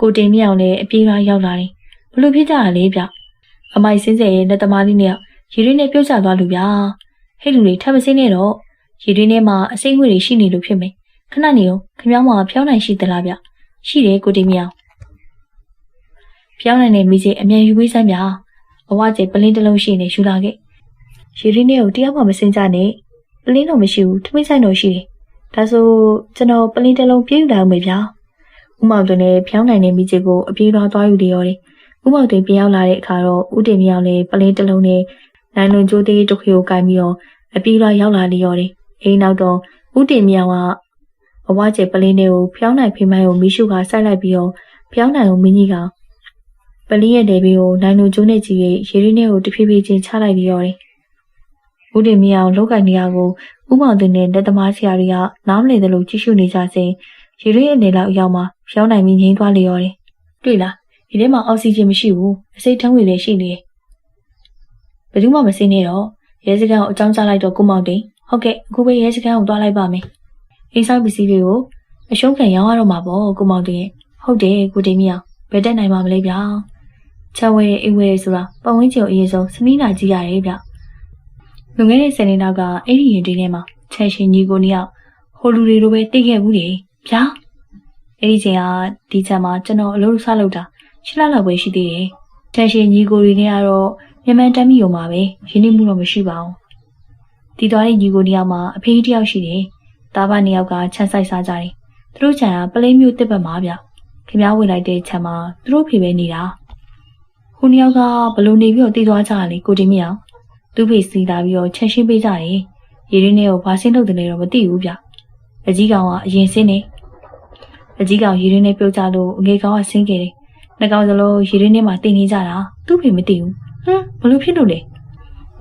ကိုတင်မြောင်နဲ့အပြေးလာရောက်လာတယ်။ဘလို့ဖြစ်ကြတာလဲဗျ။အမိုက်စင်းစဲရဲ့လက်သမားလေးနဲ့ရေရင်းနဲ့ပြုတ်ကျသွားလူဗျာဟဲ့လူတွေထပ်မစင်းနဲ့တော့ရေရင်းထဲမှာအစိမ့်ငွေတွေရှိနေလို့ဖြစ်မယ်ခဏနေအောင်ခမောင်းမှာဖျောင်းနိုင်ရှိသလားဗျရှိတယ်ကိုတီမြောင်ဖျောင်းနိုင်တဲ့မိစေအမြန်ယူပေးစမ်းဗျာအဝကျပလင်းတစ်လုံးရှိနေယူလာခဲ့ရေရင်းထဲကိုတရားမှမစင်းကြနဲ့ ပလင်းတော့မရှိဘူးထမင်းဆိုင်တော့ရှိတယ်ဒါဆိုကျွန်တော်ပလင်းတစ်လုံးပြေးယူလာအောင်မေဗျာဥမောင်တွင်နဲ့ဖျောင်းနိုင်တဲ့မိစေကိုအပြေးသွားသွားယူတယ်ရောတယ်ဦးမောင်တင်ပြန်ရောက်လာတဲ့အခါတော့ဦးတင်မြောင်လည်းပလင်းတစ်လုံးနဲ့နိုင်လွန်ကျိုးသေးတစ်ခွေကိုကင်ပြီးတော့အပြေးလွှာရောက်လာလျော်တယ်။အိမ်နောက်တော့ဦးတင်မြောင်ကအဝကျပလင်းတွေကိုဖျောင်းနိုင်ဖိမိုင်းကိုမိရှုကဆိုက်လိုက်ပြီးတော့ဖျောင်းနိုင်ကိုမင်းကြီးကပလင်းရဲ့လေဘေးကိုနိုင်လွန်ကျိုးနဲ့ကြည့်ရရေရင်းနဲ့ကိုတဖြည်းဖြည်းချင်းချလိုက်လျော်တယ်။ ဦးတင်မြောင်လောက်ကင်နေရကိုဦးမောင်တင်နဲ့လက်သမားဆရာတွေကနားမလည်သလိုကြည့်ရှုနေကြစဉ်ရေရင်းရဲ့နေလောက်အရောက်မှဖျောင်းနိုင်ပြီးငိမ့်သွားလျော်တယ်။တွေ့လားဒီထဲမှာအောက်ဆီဂျင်မရှိဘူးအစိတ်ထန်းဝင်လည်းရှိနေတယ်ဘယ်သူမှမစင်းနေတော့ရဲစခန်းကိုအကြောင်းကြားလိုက်တော့ကိုမောင်တင်ဟုတ်ကဲ့အခုပဲရဲစခန်းကိုတွားလိုက်ပါမယ်အိမ်ဆိုင်ပစ္စည်းတွေကိုအရှုံးခံရောင်းရတော့မှာပေါ့ကိုမောင်တင်ဟုတ်တယ်ကိုတင်မြောင်ဘယ်တက်နိုင်မှာမလဲဗျာချက်ဝဲအိမ်ဝဲဆိုတာပတ်ဝန်းကျင်ကိုအရေးဆုံးစမီးနာကြည့်ရတယ်ဗျ လွန်ခဲ့တဲ့ဆယ်နှစ်လောက်ကအဲ့ဒီရင်တွေထဲမှာချန်ရှင်ကြီးကိုနှစ်ယောက်ဟိုလူတွေလိုပဲတိတ်ခဲ့ဘူးလေဗျာအဲ့ဒီချိန်ကဒီချက်မှာကျွန်တော်အလုပ်ဆလုပ်တာရှစ်လလောက်ပဲရှိသေးတယ်။တန်ရှင်ညီကိုတွေနဲ့ကတော့မြန်မာတမ်းမိုံမှာပဲရင်းနှီးမှုတော့မရှိပါဘူး။ဒီသွားတဲ့ညီကိုတယောက်မှာအဖေးတယောက်ရှိတယ်။သားဖနှစ်ယောက်ကခြံဆိုင်စားကြတယ်။သူတို့ခြံကပလိမ့်မျိုးတစ်ပတ်မှာဗျ။ခင်ဗျားဝင်လိုက်တဲ့ခြံမှာသူတို့ဖေပဲနေတာ။ဟိုနှစ်ယောက်ကဘလို့နေပြီးတော့တည်သွားကြတာလေကိုတင်မအောင်။ သူ့ဖေစီလာပြီးတော့ချက်ရှင်းပေးကြတယ်။ရေရင်းနဲ့ကိုဘာဆင်းလုပ်တယ်လဲတော့မသိဘူးဗျ။အကြီးကောင်ကအရင်ဆင်းနေ။အကြီးကောင်ရေရင်းနဲ့ပြုတ်ကြလို့အငယ်ကောင်ကဆင်းခဲ့တယ်နှကောင်စလုံးရေရင်းထဲမှာတင်နေကြတာသူ့ဖေမသိဘူးဟမ်ဘလို့ဖြစ်လို့လဲ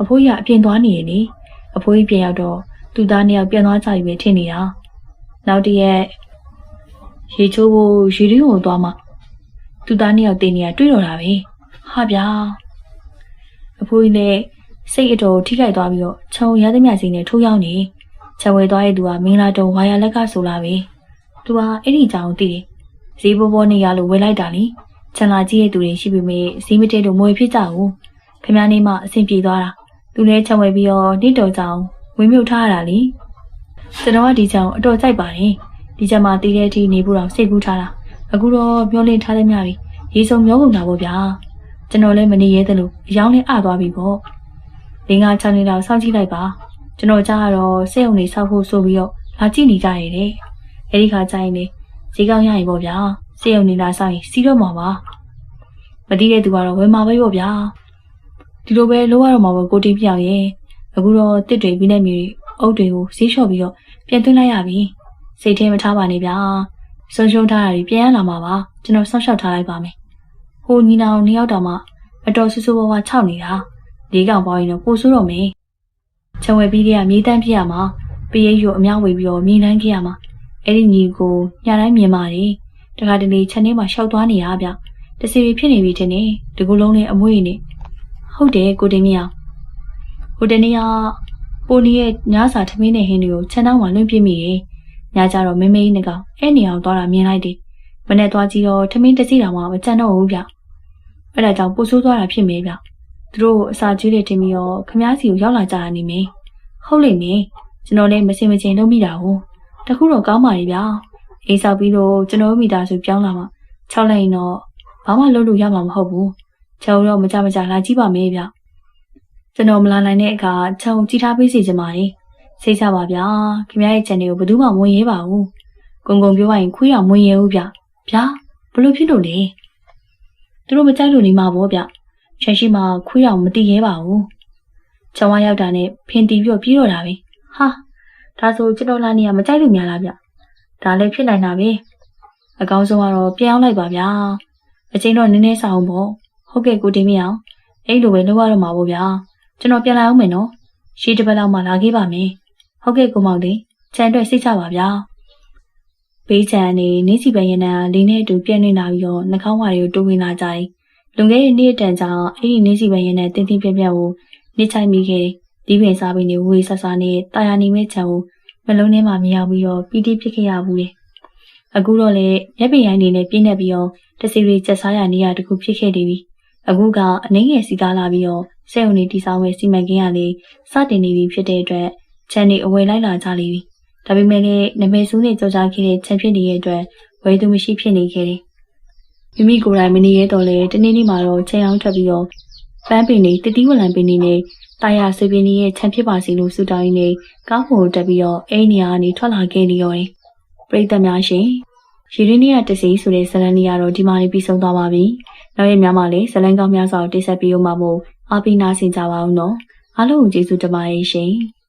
အဖိုးကြီးကအပြင်သွားနေရလေအဖိုးကြီးပြန်ရောက်တော့သူ့သားနှစ်ယောက်ပြန်သွားကြပြီပဲထင်နေတာနောက်တရက်ရေချိုးဖို့ရေရင်းကိုသွားမှသူ့သားနှစ်ယောက်တင်နေတာတွေ့တော့တာပဲဟာဗျာအဖိုးကြီးလည်း စိတ်အတော်ထိခိုက်သွားပြီးတော့ခြုံရသမျှစီနဲ့ထိုးရောက်နေခြံဝဲသွားတဲ့သူကမင်္ဂလာတုံဝါရလက်ကဆိုလာပဲသူကအဲ့ဒီကြောင်သိတယ်ဈေးပေါ်ပေါ်နေရလို့ဝယ်လိုက်တာလေချန်လာကြီးရဲ့သူတွေရှိပေမဲ့စီးမတဲတို့မွေဖြစ်ကြဘူးခင်ဗျားနေမှအဆင်ပြေသွားတာသူလည်းချက်ဝဲပြီးတော့နေ့တော်ကြောင်ဝင်းမြုပ်ထားရတာလေကျွန်တော်ကဒီကြောင်အတော်ကြိုက်ပါတယ်ဒီချက်မှာတည်တဲ့အထိနေဖို့တော့စိတ်ကူးထားတာအခုတော့မျောလင့်ထားတဲ့မြပြီရေစုံမျောကုန်တာပေါ့ဗျာကျွန်တော်လည်းမနေရဲသလိုအယောင်းနဲ့အသွားပြီပေါ့ လင်းကချမ်းလေးတော့စောင့်ကြည့်လိုက်ပါကျွန်တော်ကြားကတော့စိတ်ုံနေဆောက်ဖို့ဆိုပြီးတော့လာကြည့်နေကြရတဲ့အဲဒီခါကျရင်လေဈေးကောင်းရရင်ပေါ့ဗျာစိတ်ုံနေလာဆိုင်စီးတော့မှာပါမတိတဲ့သူကတော့ဝယ်မှာပဲပေါ့ဗျာဒီလိုပဲလိုရတော့မှာပဲကိုတင်ပြောင်ရဲ့အခုတော့တစ်တွေပြီးနေမြေအုပ်တွေကိုဈေးလျှော့ပြီးတော့ပြန်သွင်းလိုက်ရပြီစိတ်ထဲမထားပါနဲ့ဗျာဆုံးရှုံးထားတာတွေပြန်ရလာမှာပါကျွန်တော်ဆောက်ရှောက်ထားလိုက်ပါမယ်ဟိုညီနောင်နှစ်ယောက်တောင်မှအတော်ဆူဆူဝါးဝါခြောက်နေတာ လေးကောင်ပေါင်းရင်တော့ပိုဆိုးတော့မယ်ခြံဝဲပြီးတဲ့ကမြေတန်းဖြစ်ရမှာပရိတ်ရုပ်အများဝေပြီးတော့မြေနှမ်းခဲ့ရမှာအဲ့ဒီညီကိုညတိုင်းမြင်ပါတယ်တခါတလေခြံထဲမှာရှောက်သွားနေရဗျတစီရီဖြစ်နေပြီထင်တယ်ဒီကုလုံးလေးအမွေးနေဟုတ်တယ်ကိုတင်မြအောင်ဟိုတနေ့ကပိုနီရဲ့ညစာထမင်းနဲ့ဟင်းတွေကိုခြံတောင်းမှလွှင့်ပြမိတယ်ညကြတော့မင်းမင်းနဲ့ကောင်အဲ့နေအောင်သွားတာမြင်လိုက်တယ်မနဲ့သွားကြည့်တော့ထမင်းတစ်စီတောင်မှမကြံတော့ဘူးဗျအဲ့ဒါကြောင့်ပိုဆိုးသွားတာဖြစ်မေးဗျ သူတို့အစာကျွေးတွေတင်ပြီးတော့ခမားစီကိုရောက်လာကြတာနေမေးဟုတ်လိမ့်မယ်ကျွန်တော်လည်းမစင်မချင်းလုပ်မိတာဟုတ်တခုတော့ကောင်းပါလေဗျာအိမ်ဆောက်ပြီးတော့ကျွန်တော်မိသားစုပြောင်းလာမှ6လရင်တော့ဘာမှလုပ်လို့ရမှာမဟုတ်ဘူးချောင်းတော့မကြမကြလာကြည့်ပါမယ်ဗျကျွန်တော်မလာနိုင်တဲ့အခါချောင်းကြည့်ထားပေးစီချင်ပါတယ်စိတ်ချပါဗျာခင်ဗျားရဲ့ channel ကိုဘယ်သူမှမဝင်ရဲပါဘူးကုံကုံပြောရရင်ခွေးတော့မဝင်ရဲဘူးဗျဗျာဘလို့ဖြစ်လို့လဲသူတို့မကြိုက်လို့နေမှာပေါ့ဗျ ချန်ရှိမှာခွေးတော့မတီးရဲပါဘူးချောင်းဝရောက်တာနဲ့ဖင်တီပြီးတော့ပြေးတော့တာပဲဟာဒါဆိုကျွန်တော်လာနေရမကြိုက်လို့များလားဗျဒါလည်းဖြစ်နိုင်တာပဲအကောင်းဆုံးကတော့ပြန်အောင်လိုက်ပါဗျာအချင်းတော့နည်းနည်းဆောင်အောင်ပေါ့ဟုတ်ကဲ့ကိုတင်မအောင်အဲ့လိုပဲလုပ်ရတော့မှာပေါ့ဗျာကျွန်တော်ပြန်လာအောင်မယ်နော်ရှေးတစ်ပတ်လောက်မှလာခဲ့ပါမယ်ဟုတ်ကဲ့ကိုမောင်လေးခြံအတွက်စိတ်ချပါဗျာဘေးခြံနေနေစီပန်ရနံလေးနဲ့အတူပြည့်နေလာပြီးတော့နှာခေါင်းဝါတွေကိုတိုးဝင်လာကြတယ် လွန်ခဲ့တဲ့နေ့တန်ကြောင့်အဲ့ဒီနေစီပန်ရနံတင်းတင်းပြက်ပြက်ကိုနေချိုင်မိခဲ့ဒီပင်စားပင်တွေဝေဆဆာနဲ့တာယာနေမဲ့ခြံကိုမလုံးထဲမှာမြင်ရောက်ပြီးတော့ပီတိဖြစ်ခဲ့ရဘူးလေအခုတော့လေရက်ပင်ရိုင်းနေနဲ့ပြင်းနေပြီးတော့တစီရီချက်စားရနေရတခုဖြစ်ခဲ့နေပြီအခုကအနှင်းငယ်စီကားလာပြီးတော့စက်ုံနေတီဆောင်မဲ့စီမံကိန်းကလေစတင်နေပြီဖြစ်တဲ့အတွက်ချန်နေအဝယ်လိုက်လာကြလိမ့်ပြီဒါပေမဲ့လည်းနမေဆူးနဲ့ကြောကြားခဲ့တဲ့ချန်ဖြစ်နေတဲ့အတွက်ဝယ်သူမရှိဖြစ်နေခဲ့တယ် မိမိကိုယ်တိုင်မနေရတော့လေတနေ့နေ့မှာတော့ချိန်အောင်ထွက်ပြီးတော့ပန်းပင်နေတတိဝလံပင်နေနဲ့တာယာဆွေပင်ကြီးရဲ့ခြံဖြစ်ပါစီလို့ဆူတောင်းရင်းနဲ့ကောင်းဖို့တက်ပြီးတော့အိမ်နေရာကနေထွက်လာခဲ့နေရောတယ်။ပရိသတ်များရှင်ရီရင်းနီယာတစီဆိုတဲ့ဇလန်နီယာတော့ဒီမှာနေပြီးဆုံးသွားပါပြီ။နောက်ရက်များမှာလည်းဇလန်ကောင်းများစွာတိဆက်ပြီးတော့မှမို့အားပေးနာဆင်ကြပါအောင်နော်။အားလုံးကိုကျေးဇူးတင်ပါတယ်ရှင်။